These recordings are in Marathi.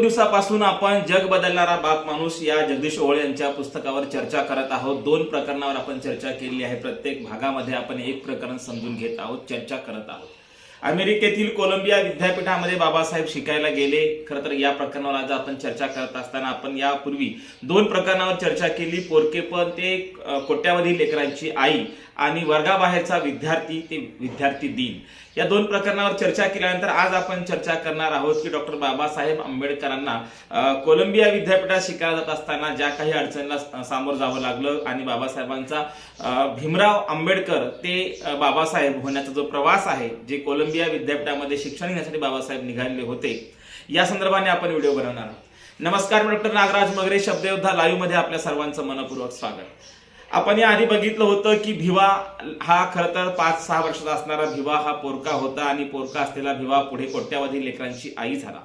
दोन दिवसापासून आपण जग बदलणारा बाप माणूस या जगदीश ओळे यांच्या पुस्तकावर चर्चा करत आहोत. दोन प्रकरणावर आपण चर्चा केली आहे. प्रत्येक भागामध्ये आपण एक प्रकरण समजून घेत आहोत चर्चा करत आहोत. अमेरिकेतील कोलंबिया विद्यापीठामध्ये बाबासाहेब शिकायला गेले. खरं तर या प्रकरणावर आज आपण चर्चा करत असताना आपण यापूर्वी दोन प्रकरणावर चर्चा केली. पोरकेपण ते कोट्यावधी लेकरांची आई आणि वर्गाबाहेरचा विद्यार्थी ते विद्यार्थी दिन. या दोन प्रकरणावर चर्चा केल्यानंतर आज आपण चर्चा करणार आहोत की डॉक्टर बाबासाहेब आंबेडकरांना कोलंबिया विद्यापीठात शिकायला जात असताना ज्या काही अडचणीला सामोरं जावं लागलं आणि बाबासाहेबांचा भीमराव आंबेडकर ते बाबासाहेब होण्याचा जो प्रवास आहे जे कोलंबिया विद्यापीठामध्ये शिक्षण घेण्यासाठी बाबासाहेब निघालेले होते या संदर्भाने आपण व्हिडिओ बनवणार आहोत. नमस्कार मी डॉक्टर नागराज मगरे शब्दयोद्धा लाईव्हमध्ये आपल्या सर्वांचं मनपूर्वक स्वागत. आपण या आधी बघितलं होतं की भिवा हा खरं तर पाच सहा वर्षाचा असणारा भिवा हा पोरका होता आणि पोरका असलेला भिवा पुढे कोट्यावधी लेकरांची आई झाला.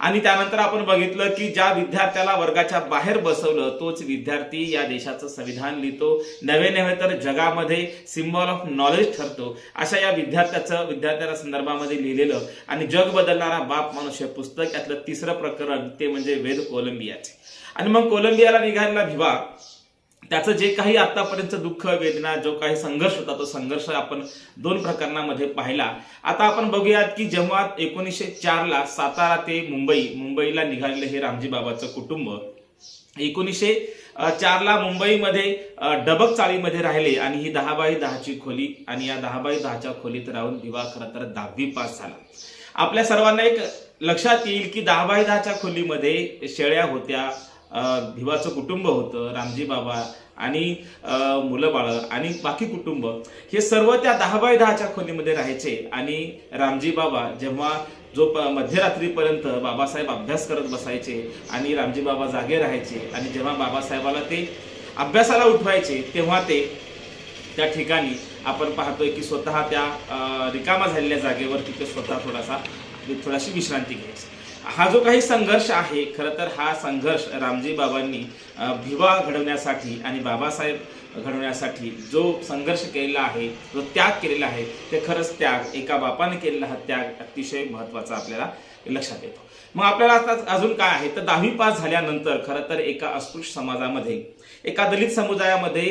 आणि त्यानंतर आपण बघितलं की ज्या विद्यार्थ्याला वर्गाच्या बाहेर बसवलं तोच विद्यार्थी या देशाचं संविधान लिहितो. नवे नव्हे तर जगामध्ये सिम्बॉल ऑफ नॉलेज ठरतो. अशा या विद्यार्थ्याचं विद्यार्थ्याच्या संदर्भामध्ये लिहिलेलं आणि जग बदलणारा बाप माणूस हे पुस्तक यातलं तिसरं प्रकरण ते म्हणजे वेद कोलंबियाचे. आणि मग कोलंबियाला निघालेला भिवा त्याचं जे काही आतापर्यंत दुःख वेदना जो काही संघर्ष होता तो संघर्ष आपण दोन प्रकरणामध्ये पाहिला. आता आपण बघूयात की जेव्हा एकोणीसशे चारला सातारा ते मुंबई मुंबईला निघालेलं हे रामजी बाबाचं कुटुंब एकोणीसशे चारला मुंबईमध्ये डबक चाळीमध्ये राहिले आणि ही दहा बाय दहाची खोली आणि या दहा बाय दहाच्या खोलीत राहून विवाह खरं तर दहावी पास झाला. आपल्या सर्वांना एक लक्षात येईल की दहा बाय दहाच्या खोलीमध्ये शेळ्या होत्या भिवाचं कुटुंब होतं रामजी बाबा आणि मुलं बाळ आणि बाकी कुटुंब हे सर्व त्या दहा बाय दहाच्या खोलीमध्ये राहायचे. आणि रामजी बाबा जेव्हा जो प- मध्यरात्रीपर्यंत बाबासाहेब अभ्यास करत बसायचे आणि रामजी बाबा जागे राहायचे आणि जेव्हा बाबासाहेबाला ते अभ्यासाला उठवायचे तेव्हा ते त्या ठिकाणी आपण पाहतोय की स्वतः त्या रिकामा झालेल्या जागेवर तिथे स्वतः थोडासा थोडाशी विश्रांती घ्यायची. हा जो काही संघर्ष आहे खरं तर हा संघर्ष रामजी बाबांनी भिवा घडवण्यासाठी आणि बाबासाहेब घडवण्यासाठी जो संघर्ष केलेला आहे जो त्याग केलेला आहे ते खरंच त्याग एका बापाने केलेला हा त्याग अतिशय महत्त्वाचा आपल्याला लक्षात येतो. मग आपल्याला आता अजून काय आहे? तर दहावी पास झाल्यानंतर खरं तर एका अस्पृश्य समाजामध्ये एका दलित समुदायामध्ये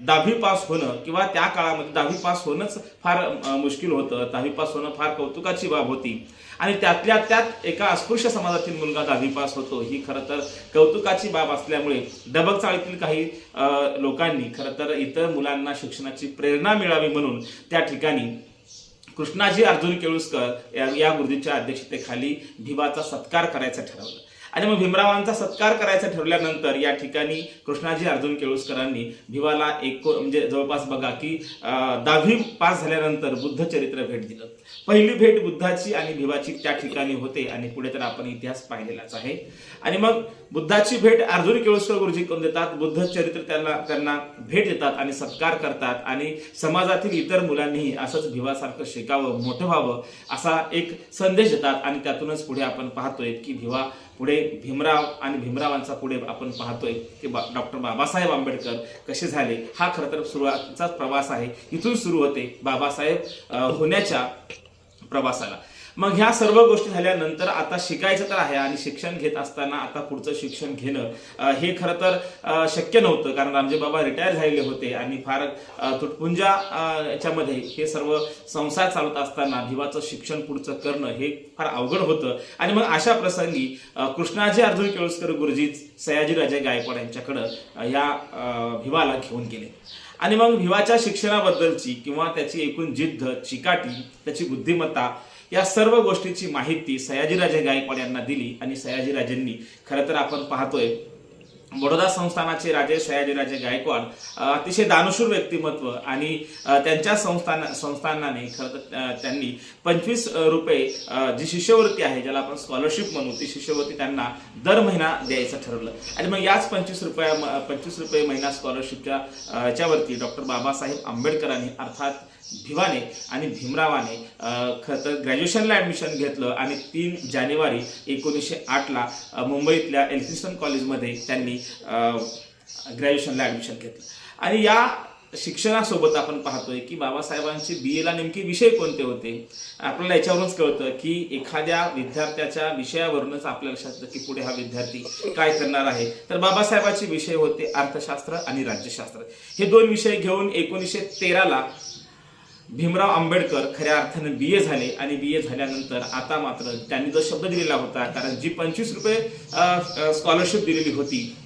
दहावी पास होणं किंवा त्या काळामध्ये दहावी पास होणंच फार मुश्किल होतं. दहावी पास होणं फार कौतुकाची बाब होती. आणि त्यातल्या त्यात एका अस्पृश्य समाजातील मुलगा दहावी पास होतो. ही खरं तर कौतुकाची बाब असल्यामुळे डबक चाळीतील काही लोकांनी खरं तर इतर मुलांना शिक्षणाची प्रेरणा मिळावी म्हणून त्या ठिकाणी कृष्णाजी अर्जुन केळुसकर या या अध्यक्षतेखाली भिवाचा सत्कार करायचं ठरवलं. आणि मग भीमरावांचा सत्कार करायचा ठरल्यानंतर या ठिकाणी कृष्णाजी अर्जुन केळुसकरांनी भिवाला एक म्हणजे जवळपास बघा की दहावी पास झाल्यानंतर बुद्ध चरित्र भेट दिलं. पहिली भेट बुद्धाची आणि भिवाची त्या ठिकाणी होते आणि पुढे तर आपण इतिहास पाहिलेलाच आहे. आणि मग बुद्धाची भेट अर्जुन केळुसकर गुरुजी करून देतात बुद्ध चरित्र त्यांना त्यांना भेट देतात आणि सत्कार करतात आणि समाजातील इतर मुलांनीही असंच भिवासारखं शिकावं मोठं व्हावं असा एक संदेश देतात आणि त्यातूनच पुढे आपण पाहतोय की भिवा पुढे भीमराव आणि भीमरावांचा पुढे आपण पाहतोय की बा डॉक्टर बाबासाहेब आंबेडकर कसे झाले. हा खरं तर सुरुवातीचाच प्रवास आहे. इथून सुरू होते बाबासाहेब होण्याच्या प्रवासाला. मग ह्या सर्व गोष्टी झाल्यानंतर आता शिकायचं तर आहे आणि शिक्षण घेत असताना आता पुढचं शिक्षण घेणं हे खरं तर शक्य नव्हतं. कारण रामजी बाबा रिटायर झालेले होते आणि फार तुटपुंजा याच्यामध्ये हे सर्व संसार चालत असताना भिवाचं शिक्षण पुढचं करणं हे फार अवघड होतं. आणि मग अशा प्रसंगी कृष्णाजी अर्जुन केळुसकर गुरुजी सयाजीराजे गायकवाड यांच्याकडं या भिवाला घेऊन गेले. आणि मग भिवाच्या शिक्षणाबद्दलची किंवा त्याची एकूण जिद्द चिकाटी त्याची बुद्धिमत्ता या सर्व गोष्टीची माहिती सयाजीराजे गायकवाड यांना दिली आणि सयाजीराजेंनी खरं तर आपण पाहतोय बडोदा संस्थानाचे राजे सयाजीराजे गायकवाड अतिशय दानशूर व्यक्तिमत्व आणि त्यांच्या संस्थान संस्थानाने खरं तर त्यांनी पंचवीस रुपये जी शिष्यवृत्ती आहे ज्याला आपण स्कॉलरशिप म्हणू ती शिष्यवृत्ती त्यांना दर महिना द्यायचं ठरवलं. आणि मग याच पंचवीस रुपया पंचवीस रुपये महिना स्कॉलरशिपच्या याच्यावरती डॉक्टर बाबासाहेब आंबेडकरांनी अर्थात भिवाने आणि भीमरावाने अ, खरं तर ग्रॅज्युएशनला ॲडमिशन घेतलं आणि तीन जानेवारी एकोणीसशे आठला मुंबईतल्या एल्फिन्स्टन कॉलेजमध्ये त्यांनी ग्रॅज्युएशनला ॲडमिशन घेतलं. आणि या शिक्षणासोबत आपण पाहतोय की बाबासाहेबांचे बी एला नेमके विषय कोणते होते? आपल्याला याच्यावरूनच कळतं की एखाद्या विद्यार्थ्याच्या विषयावरूनच आपल्या लक्षात येतं की पुढे हा विद्यार्थी काय करणार आहे. तर बाबासाहेबांचे विषय होते अर्थशास्त्र आणि राज्यशास्त्र. हे दोन विषय घेऊन एकोणीसशे तेराला भीमराव आंबेडकर खऱ्या अर्थाने बी ए झाले आणि बी ए झाल्यानंतर आता मात्र त्यांनी जो शब्द दिलेला होता कारण जी पंचवीस रुपये स्कॉलरशिप दिलेली होती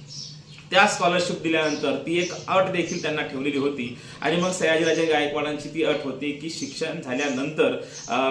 त्या स्कॉलरशिप दिल्यानंतर ती एक अट देखील त्यांना ठेवलेली होती. आणि मग सयाजीराजे गायकवाडांची ती अट होती की शिक्षण झाल्यानंतर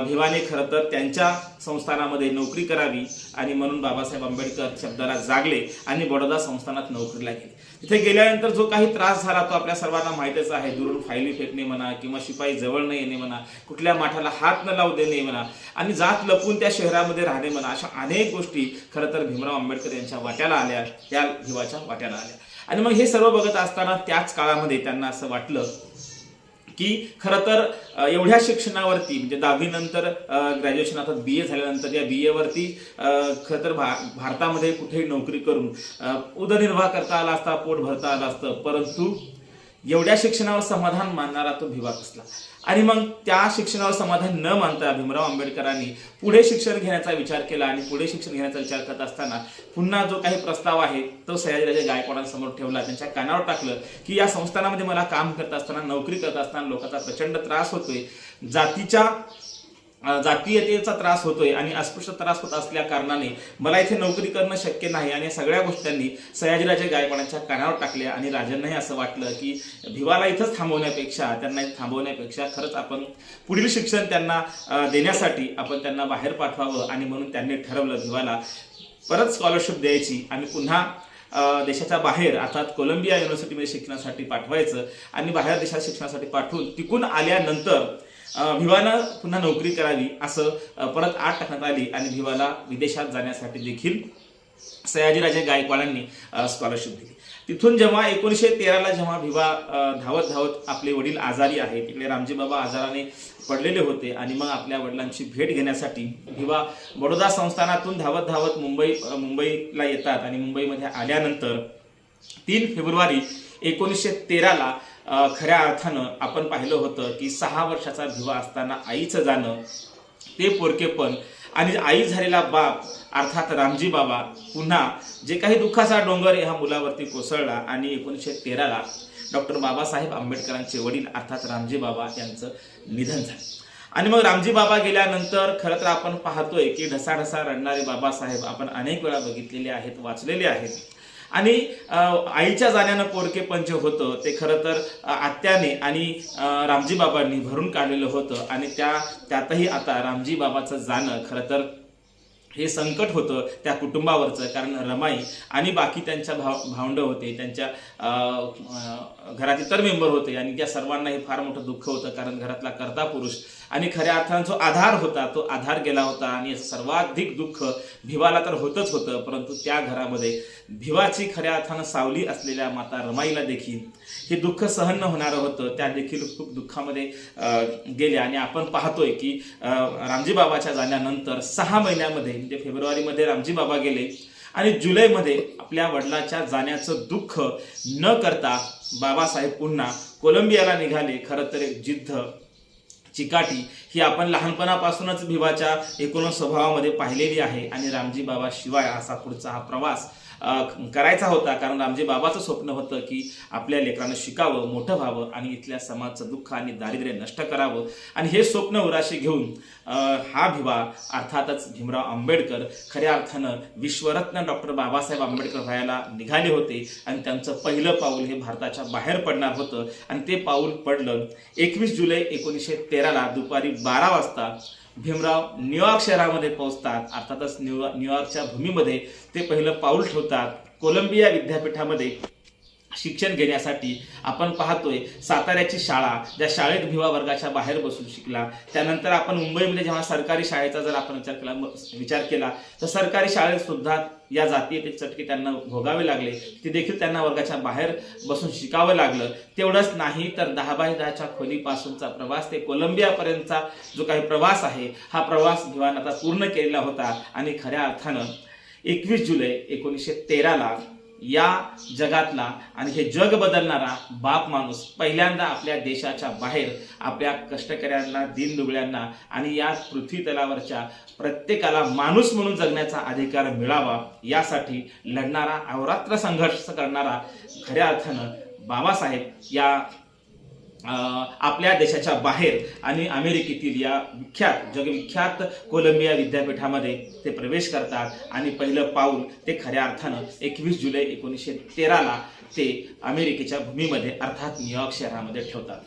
भिवाने खरं तर त्यांच्या संस्थानामध्ये नोकरी करावी आणि म्हणून बाबासाहेब आंबेडकर शब्दाला जागले आणि बडोदा संस्थानात नोकरीला गेले. तिथे गेल्यानंतर जो काही त्रास झाला तो आपल्या सर्वांना माहितीच आहे. दुरून फायली फेकणे म्हणा किंवा शिपाई जवळ न येणे म्हणा कुठल्या माठाला हात न लावू देणे म्हणा आणि जात लपून त्या शहरामध्ये राहणे म्हणा अशा अनेक गोष्टी खरं तर भीमराव आंबेडकर यांच्या वाट्याला आल्या त्या भिवाच्या वाट्याला आल्या. आणि मग हे सर्व बघत असताना त्याच काळामध्ये त्यांना असं वाटलं की खरं तर एवढ्या शिक्षणावरती म्हणजे दहावीनंतर ग्रॅज्युएशन आता बी ए झाल्यानंतर या बी एवरती खरं तर भा भारतामध्ये कुठेही नोकरी करून उदरनिर्वाह करता आला असता पोट भरता आला असतं परंतु एवढ्या शिक्षणावर समाधान मानणारा तो भिवा कसला आणि मग त्या शिक्षणावर समाधान न मानता भीमराव आंबेडकरांनी पुढे शिक्षण घेण्याचा विचार केला आणि पुढे शिक्षण घेण्याचा विचार करत असताना पुन्हा जो काही प्रस्ताव आहे तो सयाजीराजे गायकवाडांसमोर ठेवला. त्यांच्या कानावर टाकलं की या संस्थानामध्ये मला काम करत असताना नोकरी करत असताना लोकांचा प्रचंड त्रास होतोय. जातीच्या जातीयतेचा त्रास होतोय आणि अस्पृश्य त्रास होत असल्या कारणाने मला इथे नोकरी करणं शक्य नाही आणि सगळ्या गोष्टींनी सयाजीराजे गायकवाडांच्या कानावर टाकल्या आणि राजांनाही असं वाटलं की भिवाला इथंच थांबवण्यापेक्षा त्यांना इथं थांबवण्यापेक्षा खरंच आपण पुढील शिक्षण त्यांना देण्यासाठी आपण त्यांना बाहेर पाठवावं आणि म्हणून त्यांनी ठरवलं भिवाला परत स्कॉलरशिप द्यायची आणि पुन्हा देशाच्या बाहेर अर्थात कोलंबिया युनिव्हर्सिटीमध्ये शिक्षणासाठी पाठवायचं आणि बाहेर देशात शिक्षणासाठी पाठवून तिकून आल्यानंतर भिवानं पुन्हा नोकरी करावी असं परत आठ टाकण्यात आली आणि भिवाला विदेशात जाण्यासाठी देखील सयाजीराजे गायकवाडांनी स्कॉलरशिप दिली. तिथून जेव्हा एकोणीसशे तेराला जेव्हा भिवा धावत धावत आपले वडील आजारी आहेत तिकडे रामजी बाबा आजाराने पडलेले होते आणि मग आपल्या वडिलांची भेट घेण्यासाठी भिवा बडोदा संस्थानातून धावत धावत मुंबई मुंबईला येतात आणि मुंबईमध्ये आल्यानंतर तीन फेब्रुवारी एकोणीसशे तेराला खऱ्या अर्थानं आपण पाहिलं होतं की सहा वर्षाचा भिवा असताना आईचं जाणं ते पोरकेपण आणि आई झालेला बाप अर्थात रामजी बाबा पुन्हा जे काही दुःखाचा डोंगर ह्या मुलावरती कोसळला आणि एकोणीसशे तेराला डॉक्टर बाबासाहेब आंबेडकरांचे वडील अर्थात रामजी बाबा यांचं निधन झालं. आणि मग रामजी बाबा गेल्यानंतर खरं तर आपण पाहतोय की ढसाढसा रडणारे बाबासाहेब आपण अनेक वेळा बघितलेले आहेत वाचलेले आहेत. आणि आईच्या जाण्यानं पोरके पंच होतं ते खरं तर आत्याने आणि रामजी बाबांनी भरून काढलेलं होतं आणि त्या त्यातही आता रामजी बाबाचं जाणं खरं तर हे संकट होतं त्या कुटुंबावरचं. कारण रमाई आणि बाकी त्यांच्या भाव भावंडं होते त्यांच्या घराचे घरात इतर मेंबर होते आणि त्या सर्वांना हे फार मोठं दुःख होतं कारण घरातला कर्ता पुरुष. आणि खऱ्या अर्थानं जो आधार होता तो आधार गेला होता आणि सर्वाधिक दुःख भिवाला तर होतच होतं परंतु त्या घरामध्ये भिवाची खऱ्या अर्थानं सावली असलेल्या माता रमाईला देखील हे दुःख सहन न होणारं होतं त्या देखील खूप दुःखामध्ये गेल्या आणि आपण पाहतोय की रामजी बाबाच्या जाण्यानंतर सहा महिन्यामध्ये म्हणजे फेब्रुवारीमध्ये रामजी बाबा गेले आणि जुलैमध्ये आपल्या वडिलाच्या जाण्याचं दुःख न करता बाबासाहेब पुन्हा कोलंबियाला निघाले. खरं तर एक जिद्द चिकाटी ही आपण लहानपणापासूनच भिवाच्या एकूण स्वभावामध्ये पाहिलेली आहे आणि रामजी बाबा शिवाय असा पुढचा हा प्रवास करायचा होता. कारण रामजी बाबाचं स्वप्न होतं की आपल्या लेकरानं शिकावं मोठं व्हावं आणि इथल्या समाजचं दुःख आणि दारिद्र्य नष्ट करावं. आणि हे स्वप्न उराशी घेऊन हा भिवा अर्थातच भीमराव आंबेडकर खऱ्या अर्थानं विश्वरत्न डॉक्टर बाबासाहेब आंबेडकर व्हायला निघाले होते आणि त्यांचं पहिलं पाऊल हे भारताच्या बाहेर पडणार होतं. आणि ते पाऊल पडलं एकवीस जुलै एकोणीसशे तेराला दुपारी बारा वाजता भीमराव न्यूयॉर्क शहरामध्ये पोहोचतात. अर्थातच न्यू न्यूयॉर्कच्या भूमीमध्ये ते पहिलं पाऊल ठेवतात. कोलंबिया विद्यापीठामध्ये शिक्षण घेण्यासाठी आपण पाहतोय साताऱ्याची शाळा ज्या शाळेत भिवा वर्गाच्या बाहेर बसून शिकला त्यानंतर आपण मुंबईमध्ये जेव्हा सरकारी शाळेचा जर आपण विचार केला विचार केला तर सरकारी शाळेत सुद्धा या जातीय चटके त्यांना भोगावे लागले. ते देखील त्यांना वर्गाच्या बाहेर बसून शिकावं लागलं. तेवढंच नाही तर दहा बाय दहाच्या खोलीपासूनचा प्रवास ते कोलंबियापर्यंतचा जो काही प्रवास आहे हा प्रवास भिवान आता पूर्ण केलेला होता आणि खऱ्या अर्थानं एकवीस जुलै एकोणीसशे तेराला या जगातला आणि हे जग बदलणारा बाप माणूस पहिल्यांदा आपल्या देशाच्या बाहेर आपल्या कष्टकऱ्यांना दिनदुबळ्यांना आणि या पृथ्वी तलावरच्या प्रत्येकाला माणूस म्हणून जगण्याचा अधिकार मिळावा यासाठी लढणारा अवरात्र संघर्ष करणारा खऱ्या अर्थानं बाबासाहेब या आपल्या देशाच्या बाहेर आणि अमेरिकेतील या विख्यात जगविख्यात कोलंबिया विद्यापीठामध्ये ते प्रवेश करतात. आणि पहिलं पाऊल ते खऱ्या अर्थानं एकवीस जुलै एकोणीसशे तेराला ते अमेरिकेच्या भूमीमध्ये अर्थात न्यूयॉर्क शहरामध्ये ठेवतात.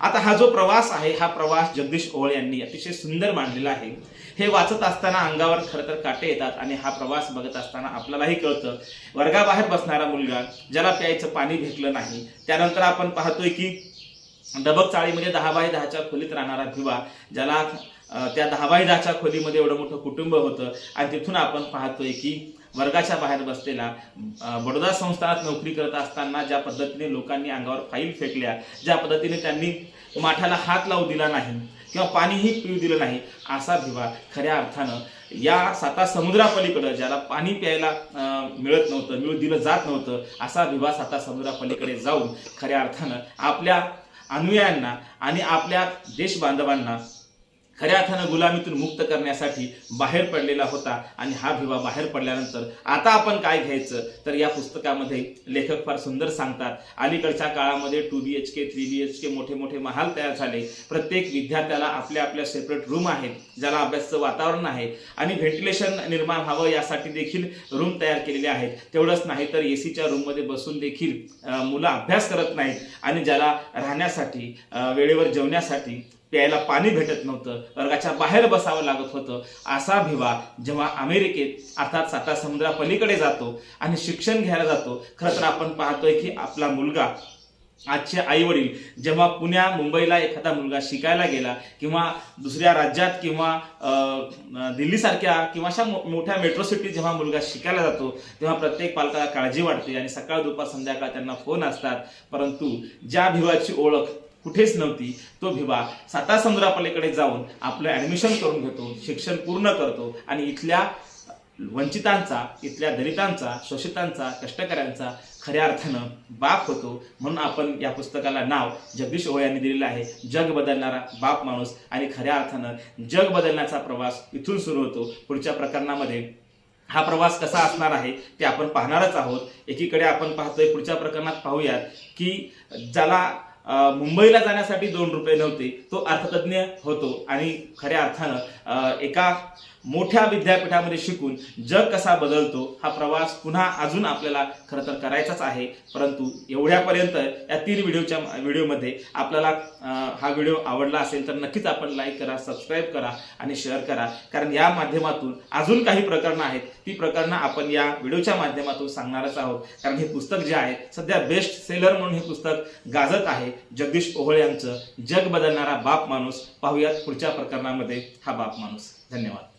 आता हा जो प्रवास आहे हा प्रवास जगदीश ओळ यांनी अतिशय सुंदर मांडलेला आहे. हे वाचत असताना अंगावर खरं तर काटे येतात आणि हा प्रवास बघत असताना आपल्यालाही कळतं. वर्गाबाहेर बसणारा मुलगा ज्याला प्यायचं पाणी भेटलं नाही त्यानंतर आपण पाहतोय की डबक चाळीमध्ये दहा बाय दहाच्या खोलीत राहणारा भिवा ज्याला त्या दहा बाय दहाच्या खोलीमध्ये एवढं मोठं कुटुंब होतं. आणि तिथून आपण पाहतोय की वर्गाच्या बाहेर बसलेला बडोदा संस्थानात नोकरी करत असताना ज्या पद्धतीने लोकांनी अंगावर फाईल फेकल्या ज्या पद्धतीने त्यांनी माठाला हात लावू दिला नाही किंवा पाणीही पिऊ दिलं नाही असा भिवा खऱ्या अर्थानं या साता समुद्रापलीकडं ज्याला पाणी प्यायला मिळत नव्हतं मिळू दिलं जात नव्हतं असा भिवा साता समुद्रापलीकडे जाऊन खऱ्या अर्थानं आपल्या अनुयायांना आणि आपल्या देश बांधवांना खऱ्या अर्थानं गुलामीतून मुक्त करण्यासाठी बाहेर पडलेला होता आणि हा भिवा बाहेर पडल्यानंतर आता आपण काय घ्यायचं? तर या पुस्तकामध्ये लेखक फार सुंदर सांगतात अलीकडच्या काळामध्ये two B H K three B H K मोठे मोठे महाल तयार झाले. प्रत्येक विद्यार्थ्याला आपल्या आपल्या सेपरेट रूम आहेत ज्याला अभ्यासाचं वातावरण आहे. आणि व्हेंटिलेशन निर्माण व्हावं यासाठी देखील रूम तयार केलेले आहेत. तेवढंच नाही तर एसीच्या रूममध्ये बसून देखील मुलं अभ्यास करत नाहीत. आणि ज्याला राहण्यासाठी वेळेवर जेवण्यासाठी प्यायला पाणी भेटत नव्हतं. वर्गाच्या बाहेर बसावं लागत होतं. असा भिवा जेव्हा अमेरिकेत अर्थात साता समुद्रापलीकडे जातो आणि शिक्षण घ्यायला जातो खरं तर आपण पाहतोय की आपला मुलगा आजचे आई वडील जेव्हा पुण्या मुंबईला एखादा मुलगा शिकायला गेला किंवा दुसऱ्या राज्यात किंवा अं, दिल्लीसारख्या किंवा अशा मो- मोठ्या मेट्रो सिटीत जेव्हा मुलगा शिकायला जातो तेव्हा प्रत्येक पालकाला काळजी वाटते आणि सकाळ दुपार संध्याकाळ त्यांना फोन असतात. परंतु ज्या भिवाची ओळख कुठेच नव्हती. तो भिवा सातासमुद्रापलीकडे जाऊन आपलं ऍडमिशन करून घेतो शिक्षण पूर्ण करतो आणि इथल्या वंचितांचा इथल्या दलितांचा शोषितांचा कष्टकऱ्यांचा खऱ्या अर्थानं बाप होतो म्हणून आपण या पुस्तकाला नाव जगदीश ओळ यांनी दिलेलं आहे. जग बदलणारा बाप माणूस आणि खऱ्या अर्थानं जग बदलण्याचा प्रवास इथून सुरू होतो. पुढच्या प्रकरणामध्ये हा प्रवास कसा असणार आहे ते आपण पाहणारच आहोत. एकीकडे आपण पाहतोय पुढच्या प्रकरणात पाहूयात की ज्याला मुंबईला जाण्यासाठी दोन रुपये नव्हते. तो अर्थतज्ञ होतो आणि खऱ्या अर्थानं एका मोठ्या विद्यापीठामध्ये शिकून जग कसा बदलतो हा प्रवास पुन्हा अजून आपल्याला खरं तर करायचाच आहे. परंतु एवढ्यापर्यंत या तीन व्हिडिओच्या व्हिडिओमध्ये आपल्याला हा व्हिडिओ आवडला असेल तर नक्कीच आपण लाईक करा सबस्क्राईब करा आणि शेअर करा. कारण या माध्यमातून अजून काही प्रकरणं आहेत. ती प्रकरणं आपण या व्हिडिओच्या माध्यमातून सांगणारच आहोत. कारण हे पुस्तक जे आहे सध्या बेस्ट सेलर म्हणून हे पुस्तक गाजत आहे. आहे जगदीश ओहळे यांचं जग बदलणारा बाप माणूस पाहूयात पुढच्या प्रकरणामध्ये हा बाप माणूस. धन्यवाद.